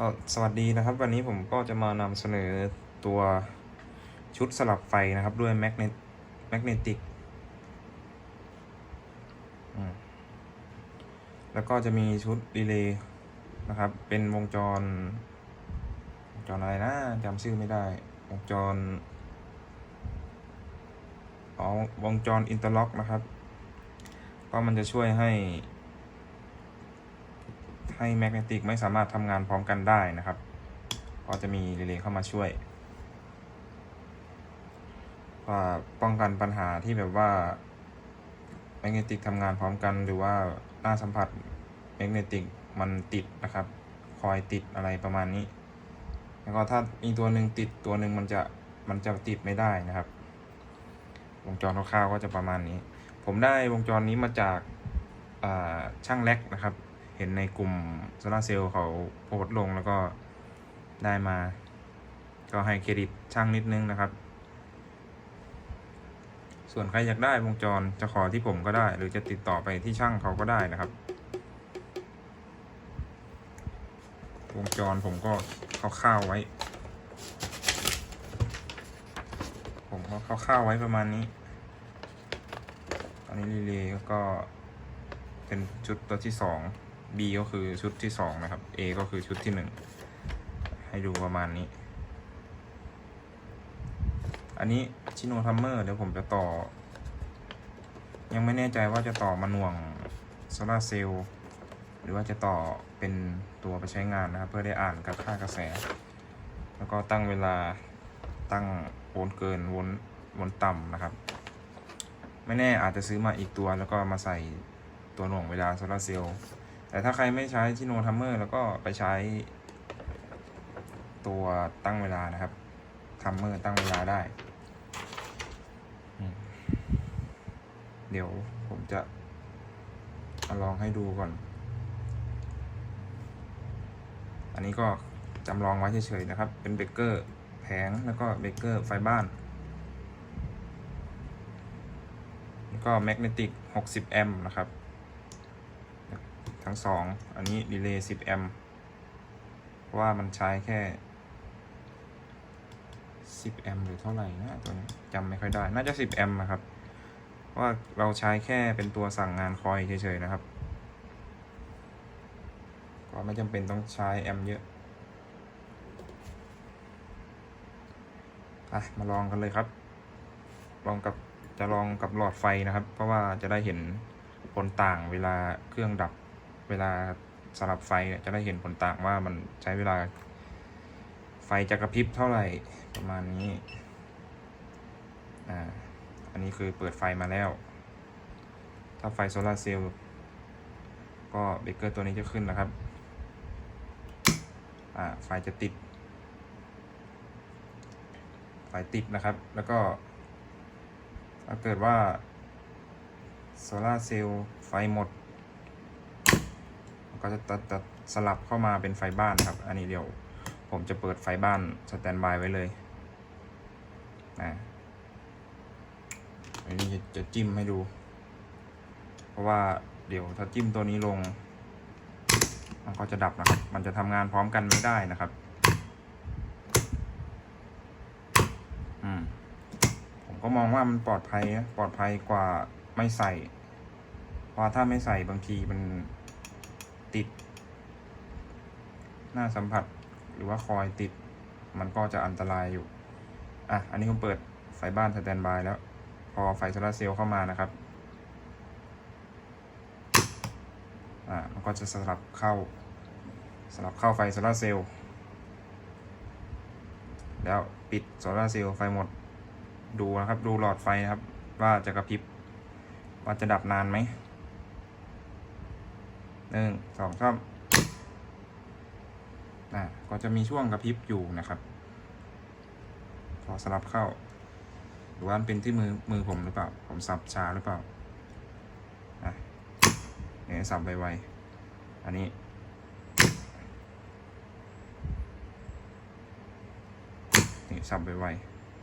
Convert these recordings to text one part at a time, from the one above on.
ก็สวัสดีนะครับ วันนี้ผมก็จะมานำเสนอตัวชุดสลับไฟนะครับด้วยแมกเนตแมกเนติกแล้วก็จะมีชุดรีเลย์นะครับ เป็นวงจร วงจรอะไรนะจำชื่อไม่ได้ วงจรอ๋อวงจรอินเตอร์ล็อกนะครับ ก็มันจะช่วยให้ ให้แมกเนติกไม่สามารถทำงานพร้อมกันได้นะครับ ก็จะมีรีเลย์เข้ามาช่วยว่าป้องกันปัญหาที่แบบว่าแมกเนติกทำงานพร้อมกัน หรือว่าหน้าสัมผัสแมกเนติกมันติดนะครับ คอยติดอะไรประมาณนี้ แล้วก็ถ้ามีตัวหนึ่งติดตัวหนึ่งมันจะมันจะติดไม่ได้นะครับ วงจรคร่าวๆก็จะประมาณนี้ ผมได้วงจรนี้มาจากช่างแล็กนะครับ เห็นในกลุ่มโซลาเซลล์เขาโพสต์ลงแล้วก็ได้มา ก็ให้เครดิตช่างนิดนึงนะครับ ส่วนใครอยากได้วงจรจะขอที่ผมก็ได้ หรือจะติดต่อไปที่ช่างเขาก็ได้นะครับ วงจรผมก็คร่าวๆไว้ ผมก็คร่าวๆไว้ประมาณนี้ตอนนี้รีเลย์ก็เป็นชุดตัวที่สอง B ก็คือชุดที่สองนะครับ A ก็คือชุดที่หนึ่งให้ดูประมาณนี้ อันนี้ชิโนทัมเมอร์เดี๋ยวผมจะต่อ ยังไม่แน่ใจว่าจะต่อมาหน่วงโซลาเซลล์หรือว่าจะต่อเป็นตัวไปใช้งานนะครับ เพื่อได้อ่านกับค่ากระแส แล้วก็ตั้งเวลาตั้งโวนเกินวนวนต่ำนะครับ ไม่แน่อาจจะซื้อมาอีกตัวแล้วก็มาใส่ตัวหน่วงเวลาโซลาเซลล์ แต่ถ้าใครไม่ใช้ที่โนทัมเมอร์แล้วก็ไปใช้ตัวตั้งเวลานะครับทัมเมอร์ตั้งเวลาได้ เดี๋ยวผมจะมาลองให้ดูก่อน อันนี้ก็จำลองไว้เฉยๆนะครับ เป็นเบเกอร์แผงแล้วก็เบเกอร์ไฟบ้าน แล้วก็แมกเนติก 60 แอมป์นะครับ ทั้งสองอันนี้ดีเลย์10 แอมป์เพราะว่ามันใช้แค่ 10 แอมป์หรือเท่าไหร่นะตัวนี้จำไม่ค่อยได้ น่าจะ 10 แอมป์นะครับ ว่าเราใช้แค่เป็นตัวสั่งงานคอยเฉยๆนะครับ ก็ไม่จำเป็นต้องใช้แอมป์เยอะอะมาลองกันเลยครับ ลองกับจะลองกับหลอดไฟนะครับ เพราะว่าจะได้เห็นผลต่างเวลาเครื่องดับ เวลาสลับไฟเนี่ยจะได้เห็นผลต่างว่ามันใช้เวลา ไฟจะกระพริบเท่าไหร่ประมาณนี้อ่าอันนี้คือเปิดไฟมาแล้ว ถ้าไฟโซลาเซลล์ก็เบรกเกอร์ตัวนี้จะขึ้นนะครับอ่าไฟจะติด ไฟติดนะครับ แล้วก็ถ้าเกิดว่าโซลาเซลล์ไฟหมด ก็จะตัดตัดสลับเข้ามาเป็นไฟบ้านครับ อันนี้เดี๋ยวผมจะเปิดไฟบ้านสแตนบายไว้เลยนะอันนี้จะจิ้มให้ดู เพราะว่าเดี๋ยวถ้าจิ้มตัวนี้ลง มันก็จะดับนะครับ มันจะทำงานพร้อมกันไม่ได้นะครับ อืม ผมก็มองว่ามันปลอดภัยนะ ปลอดภัยกว่าไม่ใส่ เพราะถ้าไม่ใส่บางทีมัน ติด หน้าสัมผัสหรือว่าคอยติด มันก็จะอันตรายอยู่ อะ อันนี้ผมเปิดไฟบ้านสแตนบายแล้ว พอไฟโซลาเซลล์เข้ามานะครับ อ่ามันก็จะสลับเข้า สลับเข้าไฟโซลาเซลล์แล้วปิดโซลาเซลล์ไฟหมด ดูนะครับ ดูหลอดไฟนะครับ ว่าจะกระพริบ ว่าจะดับนานไหม หนึ่งสองสามอะก็จะมีช่วงกระพริบอยู่นะครับพอสลับเข้า หรือว่ามันเป็นที่มือมือผมหรือเปล่า ผมสับช้าหรือเปล่าอะเนี่ยสับไวๆอันนี้นี่สับไว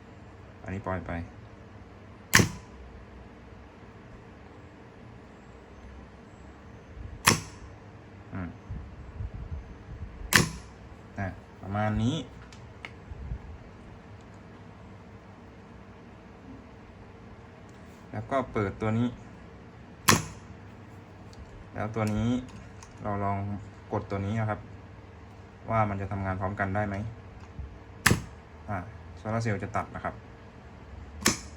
ๆอันนี้ปล่อยไป นะประมาณนี้แล้วก็เปิดตัวนี้ แล้วตัวนี้เราลองกดตัวนี้นะครับ ว่ามันจะทำงานพร้อมกันได้ไหมอ่าโซลาเซลล์จะตัดนะครับ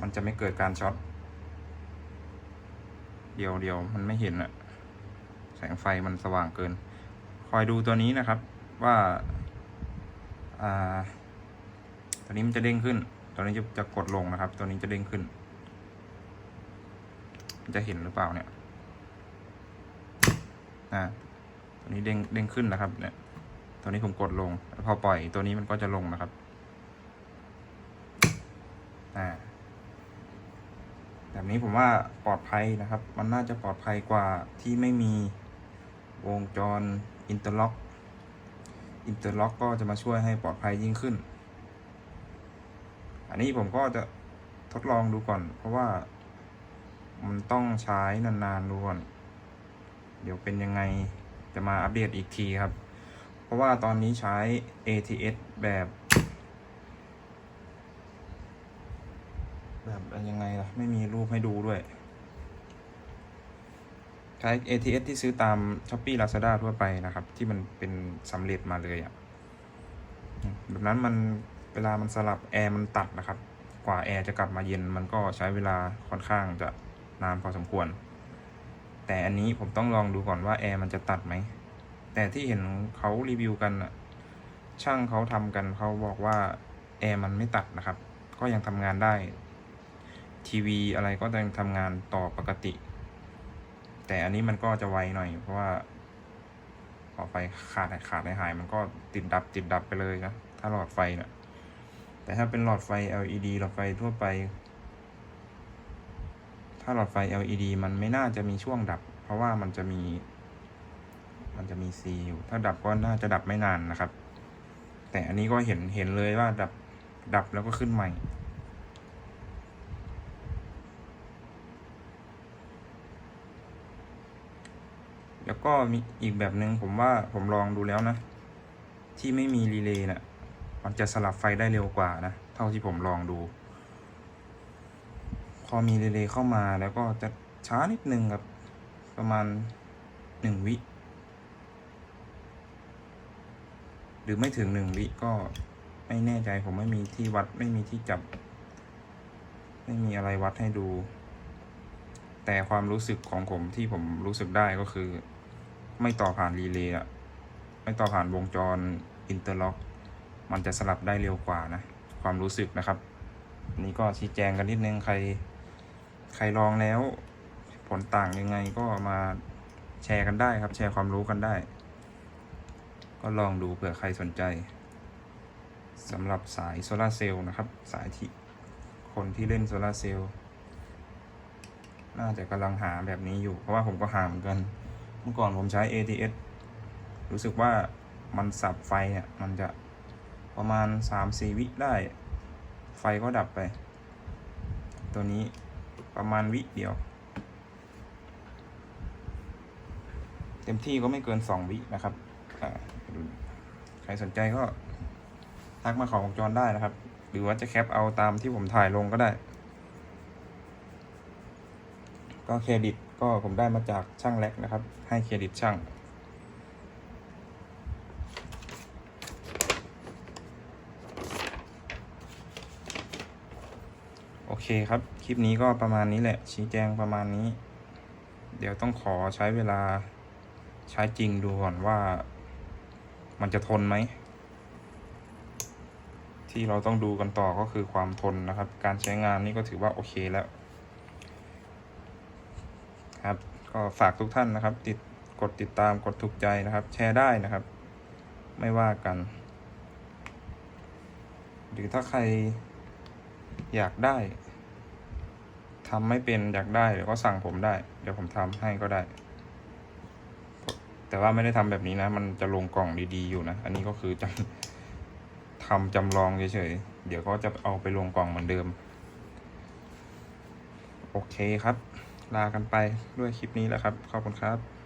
มันจะไม่เกิดการช็อต เดียวเดียวมันไม่เห็นอะแสงไฟมันสว่างเกิน คอยดูตัวนี้นะครับ ว่า ตัวนี้มันจะเด้งขึ้น ตัวนี้จะจะกดลงนะครับ ตัวนี้จะเด้งขึ้น จะเห็นหรือเปล่าเนี่ยอ่าตัวนี้เด้งเด้งขึ้นนะครับ เนี่ย ตัวนี้ผมกดลง พอปล่อยตัวนี้มันก็จะลงนะครับ อ่าแบบนี้ผมว่าปลอดภัยนะครับ มันน่าจะปลอดภัยกว่าที่ไม่มีวงจรอินเตอร์ล็อก อินเตอร์ล็อกก็จะมาช่วยให้ปลอดภัยยิ่งขึ้น อันนี้ผมก็จะทดลองดูก่อน เพราะว่ามันต้องใช้นานๆดูก่อน เดี๋ยวเป็นยังไงจะมาอัปเดตอีกทีครับ เพราะว่าตอนนี้ใช้ ATS แบบ แบบยังไงล่ะ ไม่มีรูปให้ดูด้วย ใช้ ATS ที่ซื้อตาม Shopee Lazada ทั่วไปนะครับ ที่มันเป็นสำเร็จมาเลยอะ่ะแบบนั้นมันเวลามันสลับแอร์มันตัดนะครับ กว่าแอร์จะกลับมาเย็นมันก็ใช้เวลาค่อนข้างจะนานพอสมควร แต่อันนี้ผมต้องลองดูก่อนว่าแอร์มันจะตัดไหม แต่ที่เห็นเขารีวิวกันอะช่างเขาทำกันเขาบอกว่าแอร์มันไม่ตัดนะครับ ก็ยังทำงานได้ทีวีอะไรก็ยังทำงานต่อปกติ แต่อันนี้มันก็จะไวหน่อย เพราะว่าพอไฟขาดขาดหายหายมันก็ติดดับติดดับไปเลยนะถ้าหลอดไฟเนะ่ะ แต่ถ้าเป็นหลอดไฟ LED หลอดไฟทั่วไป ถ้าหลอดไฟ LED มันไม่น่าจะมีช่วงดับ เพราะว่ามันจะมี มันจะมี C อยู่ ถ้าดับก็น่าจะดับไม่นานนะครับ แต่อันนี้ก็เห็นเห็นเลยว่าดับดับแล้วก็ขึ้นใหม่ แล้วก็มีอีกแบบหนึ่งผมว่าผมลองดูแล้วนะ ที่ไม่มีรีเลย์น่ะมันจะสลับไฟได้เร็วกว่านะ เท่าที่ผมลองดู พอมีรีเลย์เข้ามาแล้วก็จะช้านิดนึงครับ ประมาณหนึ่งวิ หรือไม่ถึงหนึ่งวิก็ไม่แน่ใจผมไม่มีที่วัดไม่มีที่จับ ไม่มีอะไรวัดให้ดู แต่ความรู้สึกของผมที่ผมรู้สึกได้ก็คือ ไม่ต่อผ่านรีเลย์อะไม่ต่อผ่านวงจรอินเตอร์ล็อก มันจะสลับได้เร็วกว่านะ ความรู้สึกนะครับ นี่ก็ชี้แจงกันนิดนึงใคร ใครลองแล้ว ผลต่างยังไงก็มาแชร์กันได้ครับ แชร์ความรู้กันได้ ก็ลองดูเผื่อใครสนใจสำหรับสายโซลาเซลล์นะครับ สายที่คนที่เล่นโซลาเซลล์น่าจะกำลังหาแบบนี้อยู่ เพราะว่าผมก็หาเหมือนกัน มื่อก่อนผมใช้ ATS รู้สึกว่ามันสับไฟเนี่ย มันจะประมาณ 3-4 วิได้ ไฟก็ดับไป ตัวนี้ประมาณวิเดียว เต็มที่ก็ไม่เกิน 2 วินะครับใครสนใจก็ทักมาขอวงจรได้นะครับ หรือว่าจะแคปเอาตามที่ผมถ่ายลงก็ได้ ก็เครดิตก็ผมได้มาจากช่างแล็กนะครับ ให้เครดิตช่าง โอเคครับ คลิปนี้ก็ประมาณนี้แหละ ชี้แจงประมาณนี้ เดี๋ยวต้องขอใช้เวลาใช้จริงดูก่อนว่ามันจะทนไหม ที่เราต้องดูกันต่อก็คือความทนนะครับ การใช้งานนี่ก็ถือว่าโอเคแล้ว ครับ ก็ฝากทุกท่านนะครับ ติดกดติดตามกดถูกใจนะครับ แชร์ได้นะครับ ไม่ว่ากัน หรือถ้าใครอยากได้ทำไม่เป็นอยากได้เดี๋ยวก็สั่งผมได้ เดี๋ยวผมทำให้ก็ได้ แต่ว่าไม่ได้ทำแบบนี้นะ มันจะลงกล่องดีๆอยู่นะ อันนี้ก็คือจำทำจำลองเฉยๆเดี๋ยวก็จะเอาไปลงกล่องเหมือนเดิม โอเคครับ ลากันไปด้วยคลิปนี้แล้วครับ ขอบคุณครับ